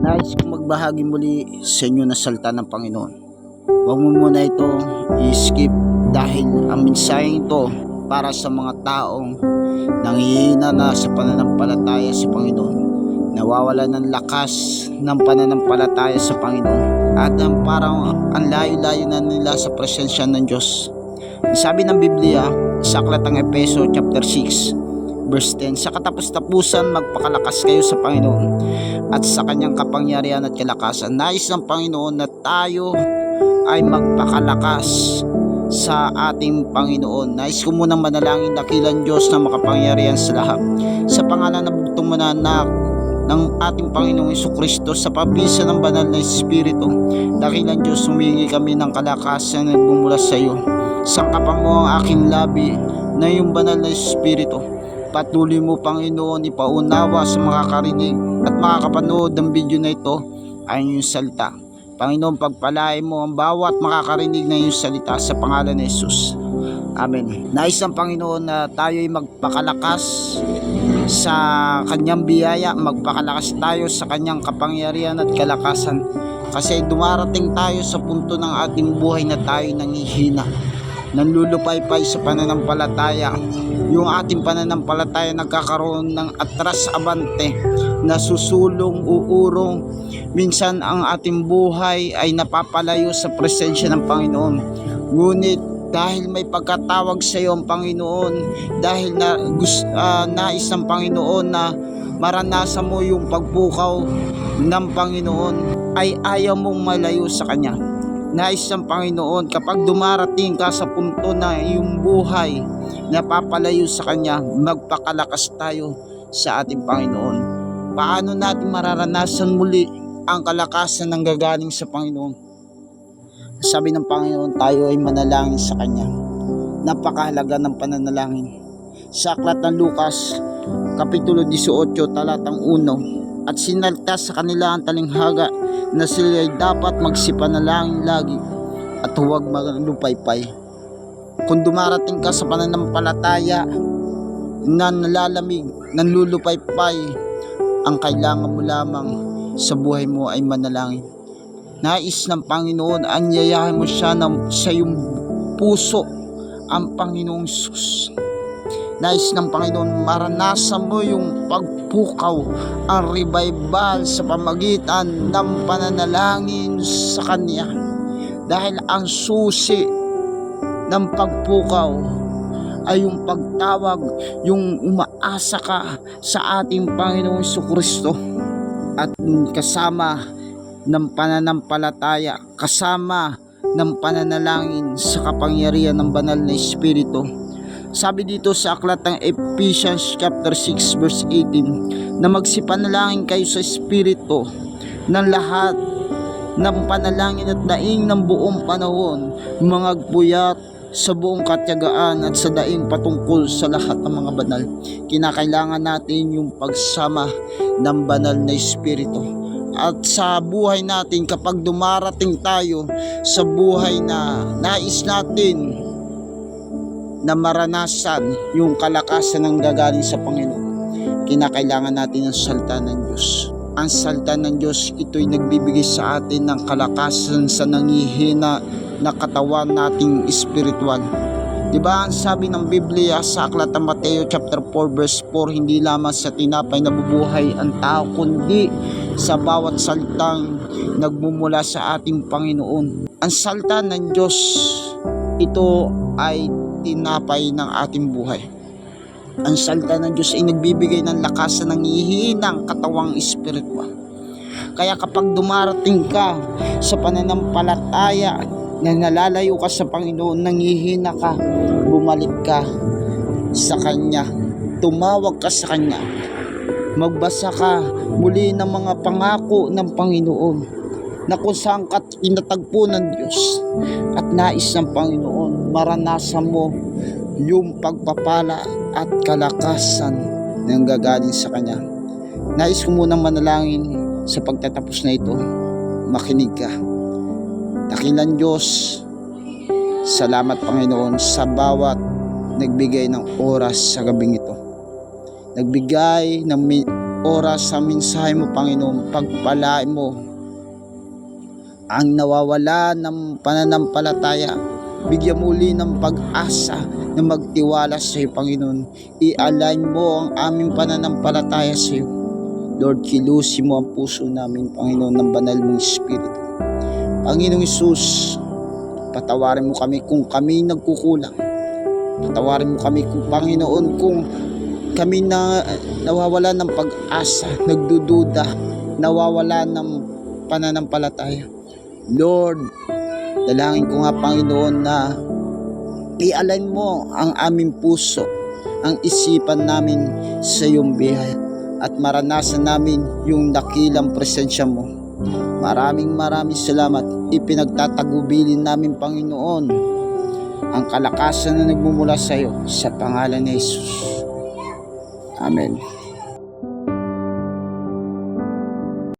Nais kong magbahagi muli sa inyo na salta ng Panginoon. Huwag mo muna ito i-skip dahil ang mensaheng ito para sa mga taong nangihina na sa pananampalataya sa Panginoon. Nawawala ng lakas ng pananampalataya sa Panginoon. At ang parang ang layo-layo na nila sa presensya ng Diyos. Sabi ng Biblia sa Aklatang Epeso chapter 6 verse 10 Sa katapos-tapusan magpakalakas kayo sa Panginoon at sa kanyang kapangyarihan at kalakasan. Nais ng Panginoon na tayo ay magpakalakas sa ating Panginoon. Nais ko munang manalangin dakilan Diyos na makapangyarihan sa lahat. Sa pangalan na bugtong mananak ng ating Panginoong Iso Kristo sa pabisa ng banal na Espiritu. Dakilan Diyos, humingi kami ng kalakasan na bumula sa iyo. Sangkapan mo ang aking labi na yung banal na Espiritu. Patuloy mo, Panginoon, ipaunawa sa makakarinig at makakapanood ng video na ito ay iyong salita. Panginoon, pagpalain mo ang bawat makakarinig na iyong salita sa pangalan ni Jesus. Amen. Nais ng Panginoon na tayo ay magpakalakas sa kanyang biyaya, magpakalakas tayo sa kanyang kapangyarihan at kalakasan. Kasi dumarating tayo sa punto ng ating buhay na tayo nangihina. Nanlulupaypay sa pananampalataya. Yung ating pananampalataya nagkakaroon ng atras abante, nasusulong, uurong. Minsan ang ating buhay ay napapalayo sa presensya ng Panginoon. Ngunit dahil may pagkatawag sa iyo ang Panginoon, dahil na, ah, nais ng Panginoon na maranasan mo yung pagpukaw ng Panginoon, ay ayaw mong malayo sa Kanya. Nais ng Panginoon kapag dumarating ka sa punto na yung buhay napapalayo sa Kanya, magpakalakas tayo sa ating Panginoon. Paano natin mararanasan muli ang kalakasan ng gagaling sa Panginoon? Sabi ng Panginoon, tayo ay manalangin sa Kanya. Napakahalaga ng pananalangin. Sa aklat ng Lucas, Kapitulo 18, talatang 1, at sinalta sa kanila ang talinghaga na sila ay dapat magsipanalangin lagi at huwag maglupaypay. Kung dumarating ka sa pananampalataya na nalalamig, nanlulupaypay, ang kailangan mo lamang sa buhay mo ay manalangin. Nais ng Panginoon, anyayahan mo siya ng, sa iyong puso ang Panginoong Sus. Nais ng Panginoon, maranasan mo yung pagpukaw, ang revival sa pamagitan ng pananalangin sa Kanya. Dahil ang susi ng pagpukaw ay yung pagtawag, yung umaasa ka sa ating Panginoong Kristo at kasama ng pananampalataya, kasama ng pananalangin sa kapangyarihan ng banal na Espiritu. Sabi dito sa aklat ng Ephesians chapter 6 verse 18 na magsipanalangin kayo sa Espiritu ng lahat ng panalangin at daing ng buong panahon, mga sa buong katyagaan at sa daing patungkol sa lahat ng mga banal. Kinakailangan natin yung pagsama ng banal na Espiritu at sa buhay natin kapag dumarating tayo sa buhay na nais natin na maranasan yung kalakasan ng gagaling sa Panginoon kinakailangan natin ang salta ng Diyos ang salta ng Diyos ito'y nagbibigay sa atin ng kalakasan sa nangihina na katawan nating espiritual Di ba ang sabi ng Biblia sa aklat ng Mateo chapter 4 verse 4 hindi lamang sa tinapay nabubuhay ang tao kundi sa bawat saltang nagmumula sa ating Panginoon. Ang salta ng Diyos ito ay tinapay ng ating buhay. Ang salta ng Diyos ay nagbibigay ng lakas ng hihinang katawang espiritual. Kaya kapag dumarating ka sa pananampalataya na nalalayo ka sa Panginoon, nangihina ka, bumalik ka sa Kanya, tumawag ka sa Kanya, magbasa ka muli ng mga pangako ng Panginoon na kung saan ka tinatagpo ng Diyos at nais ng Panginoon, maranasan mo yung pagpapala at kalakasan ng gagaling sa Kanya. Nais ko munang manalangin sa pagtatapos na ito, makinig ka. Dakilan Diyos, salamat Panginoon sa bawat nagbigay ng oras sa gabing ito. Nagbigay ng oras sa mensahe mo, Panginoon. Pagpalain mo ang nawawala ng pananampalataya. Bigyan muli ng pag-asa na magtiwala sa iyo, Panginoon. I-align mo ang aming pananampalataya sa iyo. Lord, kilusin mo ang puso namin, Panginoon, ng banal mong Espiritu. Panginoong Isus, patawarin mo kami kung kami nagkukulang. Patawarin mo kami kung Panginoon kung kami na nawawala ng pag-asa, nagdududa, nawawala ng pananampalataya. Lord, dalangin ko nga Panginoon na i-align mo ang aming puso, ang isipan namin sa iyong biyaya at maranasan namin yung dakilang presensya mo. Maraming maraming salamat. Ipinagtatagubilin namin Panginoon ang kalakasan na nagmumula sa iyo sa pangalan ni Jesus. Amen.